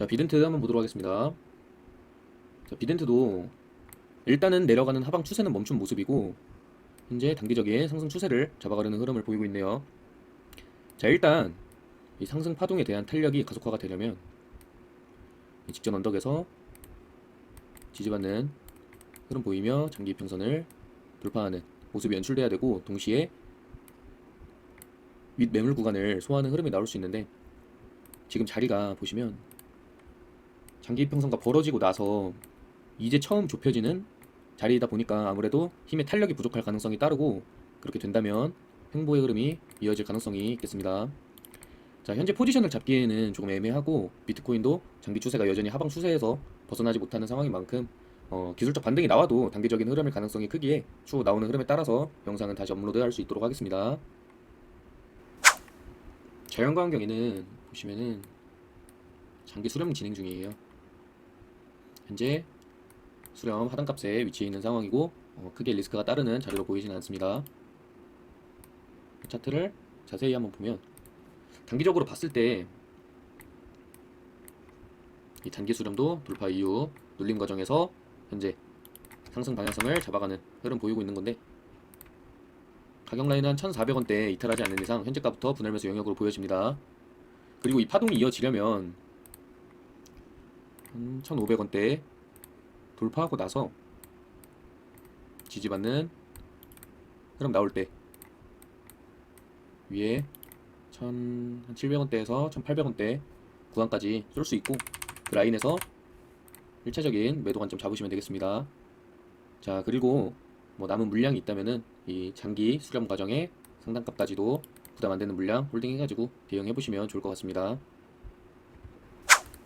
자, 비덴트 한번 보도록 하겠습니다. 자, 비덴트도 일단은 내려가는 하방 추세는 멈춘 모습이고 현재 단기적인 상승 추세를 잡아가려는 흐름을 보이고 있네요. 자, 일단 이 상승 파동에 대한 탄력이 가속화가 되려면 이 직전 언덕에서 지지받는 흐름 보이며 장기 평선을 돌파하는 모습이 연출돼야 되고 동시에 윗 매물 구간을 소화하는 흐름이 나올 수 있는데 지금 자리가 보시면 장기 평선과 벌어지고 나서 이제 처음 좁혀지는 자리이다 보니까 아무래도 힘의 탄력이 부족할 가능성이 따르고 그렇게 된다면 횡보의 흐름이 이어질 가능성이 있겠습니다. 자, 현재 포지션을 잡기에는 조금 애매하고 비트코인도 장기 추세가 여전히 하방 추세에서 벗어나지 못하는 상황인 만큼 어, 기술적 반등이 나와도 단기적인 흐름일 가능성이 크기에 추후 나오는 흐름에 따라서 영상은 다시 업로드할 수 있도록 하겠습니다. 자연과 환경에는 보시면은 장기 수렴 진행 중이에요. 현재 수렴 하단값에 위치해 있는 상황이고 어, 크게 리스크가 따르는 자리로 보이지는 않습니다. 차트를 자세히 한번 보면 단기적으로 봤을 때 이 단기 수렴도 돌파 이후 눌림 과정에서 현재 상승 방향성을 잡아가는 흐름 보이고 있는 건데 가격 라인은 1,400원대 이탈하지 않는 이상 현재가부터 분할 매수 영역으로 보여집니다. 그리고 이 파동이 이어지려면 1,500원대 돌파하고 나서 지지받는 흐름 나올 때 위에 1,700원대에서 1,800원대 구간까지 쏠 수 있고 그 라인에서 1차적인 매도 관점 잡으시면 되겠습니다. 자 그리고 뭐 남은 물량이 있다면은 이 장기 수렴 과정에 상단값까지도 부담 안 되는 물량 홀딩 해가지고 대응해 보시면 좋을 것 같습니다.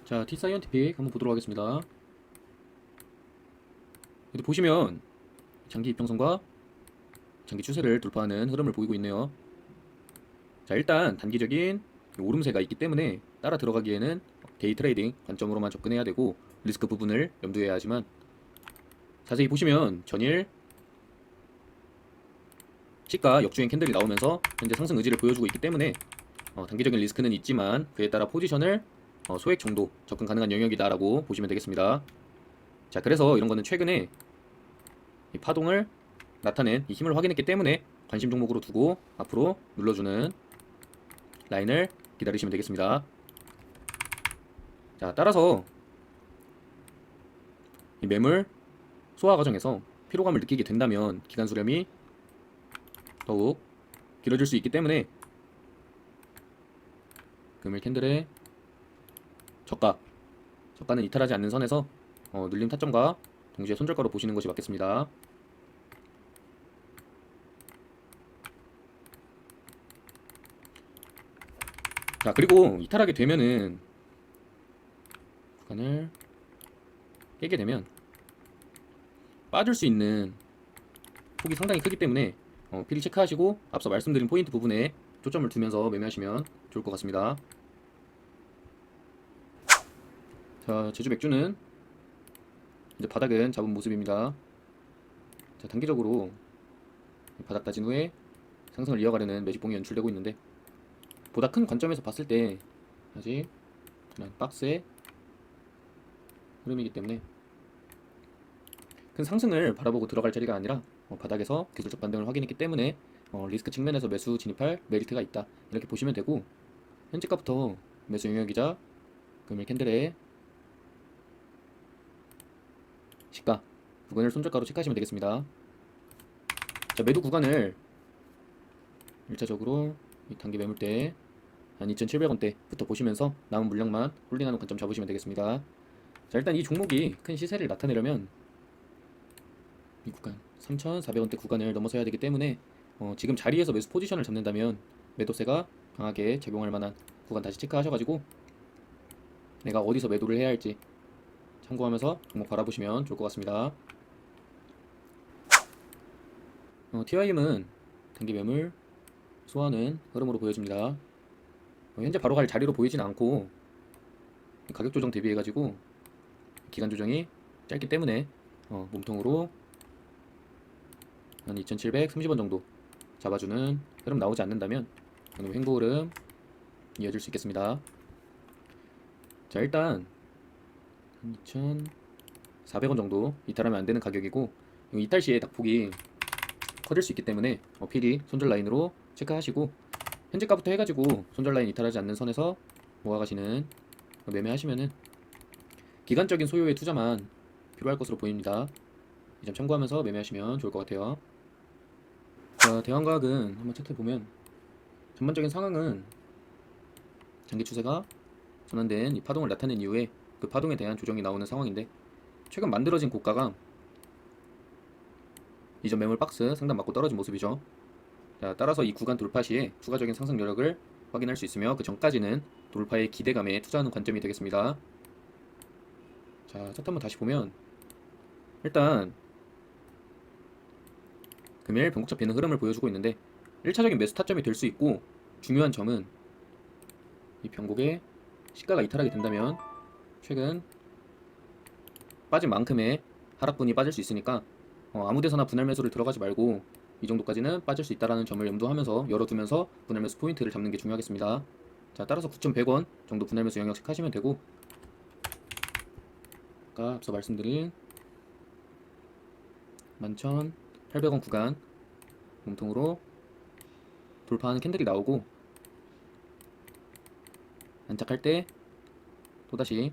자 T 사이언티픽 한번 보도록 하겠습니다. 근데 보시면 장기 이평선과 장기 추세를 돌파하는 흐름을 보이고 있네요. 자 일단 단기적인 오름세가 있기 때문에 따라 들어가기에는 데이 트레이딩 관점으로만 접근해야 되고 리스크 부분을 염두해야 하지만 자세히 보시면 전일 시가 역주행 캔들이 나오면서 현재 상승 의지를 보여주고 있기 때문에 어, 단기적인 리스크는 있지만 그에 따라 포지션을 어, 소액 정도 접근 가능한 영역이다라고 보시면 되겠습니다. 자 그래서 이런 거는 최근에 이 파동을 나타낸 이 힘을 확인했기 때문에 관심 종목으로 두고 앞으로 눌러주는 라인을 기다리시면 되겠습니다. 자 따라서 이 매물 소화 과정에서 피로감을 느끼게 된다면 기간 수렴이 더욱 길어질 수 있기 때문에 금일 캔들의 저가 저가는 이탈하지 않는 선에서 어, 눌림 타점과 동시에 손절가로 보시는 것이 맞겠습니다. 자 그리고 이탈하게 되면은 구간을 깨게 되면 빠질 수 있는 폭이 상당히 크기 때문에 어, 필히 체크하시고 앞서 말씀드린 포인트 부분에 초점을 두면서 매매하시면 좋을 것 같습니다. 자 제주 맥주는 이제 바닥은 잡은 모습입니다. 자 단기적으로 바닥 다진 후에 상승을 이어가려는 매집봉이 연출되고 있는데 보다 큰 관점에서 봤을 때 아직 박스의 흐름이기 때문에 큰 상승을 바라보고 들어갈 자리가 아니라 어, 바닥에서 기술적 반등을 확인했기 때문에 어, 리스크 측면에서 매수 진입할 메리트가 있다 이렇게 보시면 되고 현재가부터 매수 영역이자 금일 캔들의 시가 부분을 손절가로 체크하시면 되겠습니다. 자 매도 구간을 1차적으로 이 단기 매물대 한 2,700원대부터 보시면서 남은 물량만 홀딩하는 관점 잡으시면 되겠습니다. 자 일단 이 종목이 큰 시세를 나타내려면 이 구간 3,400원대 구간을 넘어서야 되기 때문에 어, 지금 자리에서 매수 포지션을 잡는다면 매도세가 강하게 적용할 만한 구간 다시 체크하셔가지고 내가 어디서 매도를 해야 할지 참고하면서 종목 바라보시면 좋을 것 같습니다. 어, TIM은 단기 매물 소화하는 흐름으로 보여집니다. 어, 현재 바로 갈 자리로 보이진 않고 가격 조정 대비해 가지고 기간 조정이 짧기 때문에 어, 몸통으로 한 2,730원 정도 잡아주는 흐름 나오지 않는다면 오늘 횡보 흐름 이어질 수 있겠습니다. 자 일단 12,400원 정도 이탈하면 안 되는 가격이고 이 이탈 시에 낙폭이 커질 수 있기 때문에 어필이 손절 라인으로 체크하시고 현재 가부터 해가지고 손절 라인 이탈하지 않는 선에서 모아가시는 매매하시면은 기간적인 소요의 투자만 필요할 것으로 보입니다. 이 점 참고하면서 매매하시면 좋을 것 같아요. 자, 대왕과학은 한번 차트 보면 전반적인 상황은 장기 추세가 전환된 이 파동을 나타낸 이후에 그 파동에 대한 조정이 나오는 상황인데 최근 만들어진 고가가 이전 매물 박스 상단 맞고 떨어진 모습이죠. 자, 따라서 이 구간 돌파 시에 추가적인 상승 여력을 확인할 수 있으며 그 전까지는 돌파의 기대감에 투자하는 관점이 되겠습니다. 자, 차트 한번 다시 보면 일단 금일 변곡차 비는 흐름을 보여주고 있는데 1차적인 매수 타점이 될 수 있고 중요한 점은 이 변곡의 시가가 이탈하게 된다면 최근 빠진 만큼의 하락분이 빠질 수 있으니까 어, 아무 데서나 분할 매수를 들어가지 말고 이 정도까지는 빠질 수 있다라는 점을 염두하면서 열어두면서 분할 매수 포인트를 잡는 게 중요하겠습니다. 자 따라서 9,100원 정도 분할 매수 영역씩 하시면 되고 아까 앞서 말씀드린 11,800원 구간 몸통으로 돌파하는 캔들이 나오고 안착할 때 또다시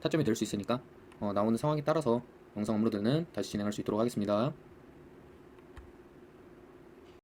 타점이 될 수 있으니까 어, 나오는 상황에 따라서 영상 업로드는 다시 진행할 수 있도록 하겠습니다.